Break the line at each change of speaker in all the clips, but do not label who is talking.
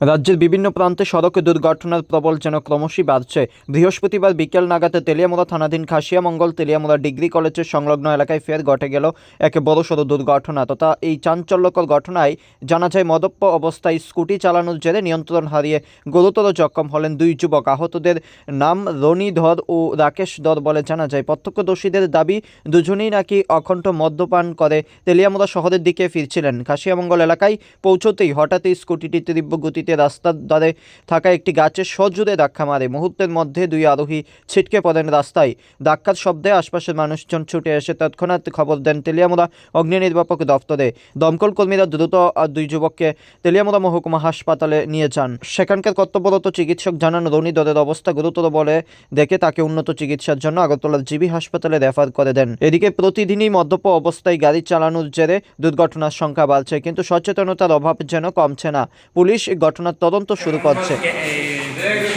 রাজ্যের বিভিন্ন প্রান্তে সড়ক দুর্ঘটনার প্রবল যেন ক্রমশই বাড়ছে। বৃহস্পতিবার বিকেল নাগাতে তেলিয়ামুড়া থানাধীন খাসিয়ামঙ্গল তেলিয়ামুড়া ডিগ্রি কলেজের সংলগ্ন এলাকায় ফের ঘটে গেল এক বড় বড়সড় দুর্ঘটনা। তথা এই চাঞ্চল্যকর ঘটনায় জানা যায় মদপ্য অবস্থায় স্কুটি চালানোর জেরে নিয়ন্ত্রণ হারিয়ে গুরুতর জখম হলেন দুই যুবক। আহতদের নাম রনি ধর ও রাকেশ ধর বলে জানা যায়। প্রত্যক্ষদর্শীদের দাবি, দুজনেই নাকি অখণ্ড মদ্যপান করে তেলিয়ামুড়া শহরের দিকে ফিরছিলেন। খাসিয়ামঙ্গল এলাকায় পৌঁছতেই হঠাৎই স্কুটিটি তীব্র গতিতে রাস্তার ধারে থাকা একটি গাছের সজোরে ধাক্কা মারে। মুহূর্তের মধ্যে দুই আরোহী ছিটকে পড়েন রাস্তায়। ধাক্কার শব্দে আশপাশের মানুষজন ছুটে এসে তৎক্ষণাৎ খবর দেন তেলিয়ামুড়া অগ্নি নির্বাপক দপ্তরে। দমকল কর্মীরা দ্রুত দুই যুবককে তেলিয়ামুড়া মহকুমা হাসপাতালে নিয়ে যান। সেখানকার কর্তব্যরত চিকিৎসক জানান রনি দরের অবস্থা গুরুতর বলে দেখে তাকে উন্নত চিকিৎসার জন্য আগরতলার জিবি হাসপাতালে রেফার করে দেন। এদিকে প্রতিদিনই মদ্যপ অবস্থায় গাড়ি চালানোর জেরে দুর্ঘটনার সংখ্যা বাড়ছে, কিন্তু সচেতনতার অভাব যেন কমছে না। পুলিশ এই ঘটনার তদন্ত শুরু করছে।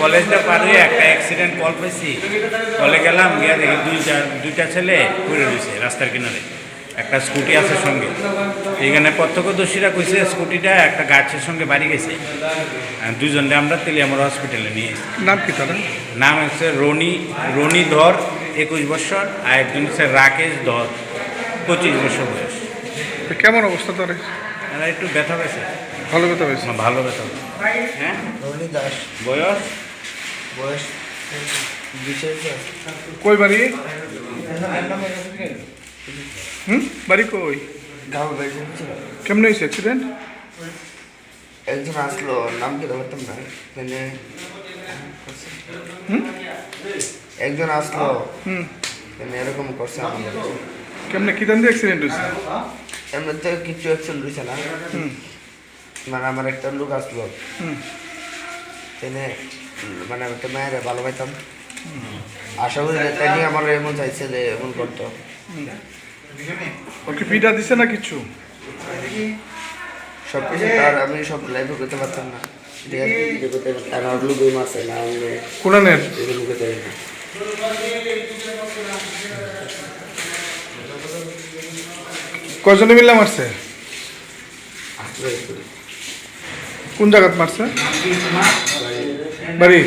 কলেজটা পার হয়ে একটা অ্যাক্সিডেন্ট কল পেয়েছি কলে গেলাম গিয়ে দেখি দুইটা দুইটা ছেলে পড়ে রয়েছে রাস্তার কিনারে। একটা স্কুটি আছে সঙ্গে। এইখানে প্রত্যক্ষদর্শীরা কইছে স্কুটিটা একটা গাছের সঙ্গে বাড়ি গেছে। আর দুজনকে আমরা তেলিয়ামরা হসপিটালে নিয়ে এসেছি।
নাম কি তাদের?
নাম হচ্ছে রনি রনি ধর একুশ বছর আর একজন হচ্ছে রাকেশ ধর পঁচিশ বছর বয়স।
তো কেমন অবস্থা তার
এরা একটু ব্যথা পেয়েছে
ভালো কথা হয়েছে
ভালো ব্যথা হ্যাঁ?
রনি দাস।
বয়স?
বয়স
কই বাড়ি? হুম? বাড়ি কই? কেমন হয়েছে অ্যাক্সিডেন্ট
একজন আসলো নাম কি ধরতাম না মানে
হুম?
একজন আসলো।
হুম।
মানে এরকম করছে আমাদের
কেমনে কি দান দিয়ে অ্যাক্সিডেন্ট হয়েছে?
এমনিতে কিছু অ্যাকশন রয়েছে না মানে আমার একটা লোক আসলো।
হুম।
মানে আমি একটা মায়ের ভালো পাইতাম আশা করি তাই নিয়ে আমার এমন চাইছে যে এমন করতো।
ওর কি পিঠা দিছে না কিছু?
সব কিছু তার আমি সব লাইফে করতে পারতাম না। ঠিক আছে কিছু করতে পারতাম আর আমার লোক মারছে না আমি
কোরআনের
এগুলো করতে পারি না
কয়জনে মিললে মারছে? কোন জায়গাত মারছে? বাড়ি